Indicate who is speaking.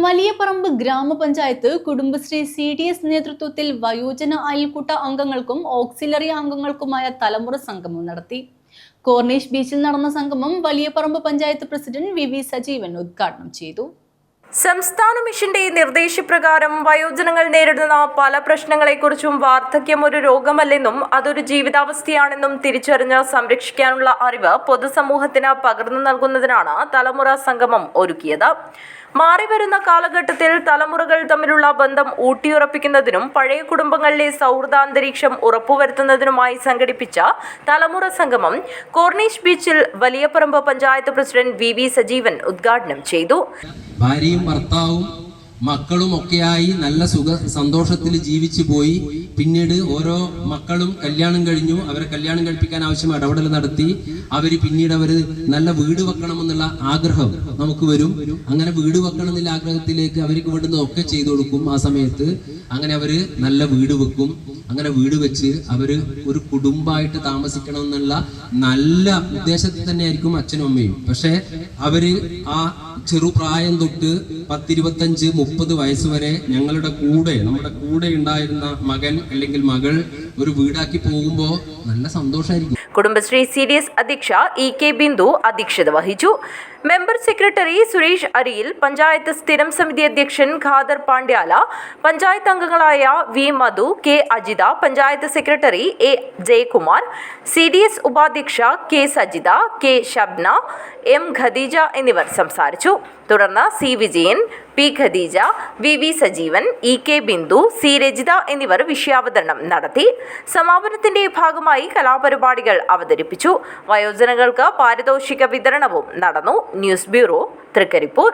Speaker 1: വലിയപറമ്പ് ഗ്രാമപഞ്ചായത്ത് Kudumbashree C D S നേതൃത്വത്തിൽ വയോജന അയൽക്കൂട്ട അംഗങ്ങൾക്കും ഓക്സിലറി അംഗങ്ങൾക്കുമായ തലമുറ സംഗമം നടത്തി. കോർണിഷ് ബീച്ചിൽ നടന്ന സംഗമം Valiyaparamba panchayat president V V Sajeevan ഉദ്ഘാടനം ചെയ്തു.
Speaker 2: സംസ്ഥാന മിഷന്റെ നിർദ്ദേശപ്രകാരം വയോജനങ്ങൾ നേരിടുന്ന പല പ്രശ്നങ്ങളെക്കുറിച്ചും വാർദ്ധക്യം ഒരു രോഗമല്ലെന്നും അതൊരു ജീവിതാവസ്ഥയാണെന്നും തിരിച്ചറിഞ്ഞ് സംരക്ഷിക്കാനുള്ള അറിവ് പൊതുസമൂഹത്തിന് പകർന്നു നൽകുന്നതിനാണ് തലമുറ സംഗമം ഒരുക്കിയത്. മാറിവരുന്ന കാലഘട്ടത്തിൽ തലമുറകൾ തമ്മിലുള്ള ബന്ധം ഊട്ടിയുറപ്പിക്കുന്നതിനും പഴയ കുടുംബങ്ങളിലെ സൗഹൃദാന്തരീക്ഷം ഉറപ്പുവരുത്തുന്നതിനുമായി സംഘടിപ്പിച്ച തലമുറ സംഗമം കോർണീഷ് ബീച്ചിൽ Valiyaparamba panchayat president V V Sajeevan ഉദ്ഘാടനം ചെയ്തു.
Speaker 3: ഭാര്യയും ഭർത്താവും മക്കളും ഒക്കെയായി നല്ല സുഖ സന്തോഷത്തിൽ ജീവിച്ചു പോയി. പിന്നീട് ഓരോ മക്കളും കല്യാണം കഴിഞ്ഞു. അവരെ കല്യാണം കഴിപ്പിക്കാൻ ആവശ്യമായ ഇടപെടൽ നടത്തി. അവർ പിന്നീട് അവർ നല്ല വീട് വെക്കണമെന്നുള്ള ആഗ്രഹം നമുക്ക് വരും. അങ്ങനെ വീട് വെക്കണം എന്നുള്ള ആഗ്രഹത്തിലേക്ക് അവർക്ക് വേണ്ടുന്ന ഒക്കെ ചെയ്തു കൊടുക്കും ആ സമയത്ത്. അങ്ങനെ അവർ നല്ല വീട് വെക്കും. അങ്ങനെ വീട് വെച്ച് അവർ ഒരു കുടുംബമായിട്ട് താമസിക്കണം എന്നുള്ള നല്ല ഉദ്ദേശത്തിൽ തന്നെയായിരിക്കും അച്ഛനും അമ്മയും. പക്ഷേ അവർ ആ ചെറുപ്രായം തൊട്ട് പത്തിരുപത്തഞ്ച് മുപ്പത് വയസ്സ് വരെ ഞങ്ങളുടെ കൂടെ നമ്മുടെ കൂടെ ഉണ്ടായിരുന്ന മകൻ അല്ലെങ്കിൽ മകൾ ഒരു വീടാക്കി പോകുമ്പോ നല്ല സന്തോഷമായിരിക്കും
Speaker 2: കുടുംബശ്രീ സി ഡി എസ് അധ്യക്ഷ ഇ കെ ബിന്ദു അധ്യക്ഷത വഹിച്ചു. മെമ്പർ സെക്രട്ടറി സുരേഷ് അരിയിൽ പഞ്ചായത്ത് സ്ഥിരം സമിതി അധ്യക്ഷൻ ഖാദർ പാണ്ഡ്യാല പഞ്ചായത്ത് അംഗങ്ങളായ V Madhu K Ajitha panchayat secretary A Jayakumar C D S ഉപാധ്യക്ഷ K Sajitha K Shabna M Khadeeja എന്നിവർ സംസാരിച്ചു. തുടർന്ന് C. Vijayan P. Khadeeja V. V. Sajeevan E. K. Bindu C. Rajitha എന്നിവർ വിഷയാവതരണം നടത്തി. സമാപനത്തിന്റെ ഭാഗമായി കലാപരിപാടികൾ അവതരിപ്പിച്ചു. വയോജനങ്ങൾക്ക് പാരിതോഷിക വിതരണവും നടന്നു. News bureau Trikaripur.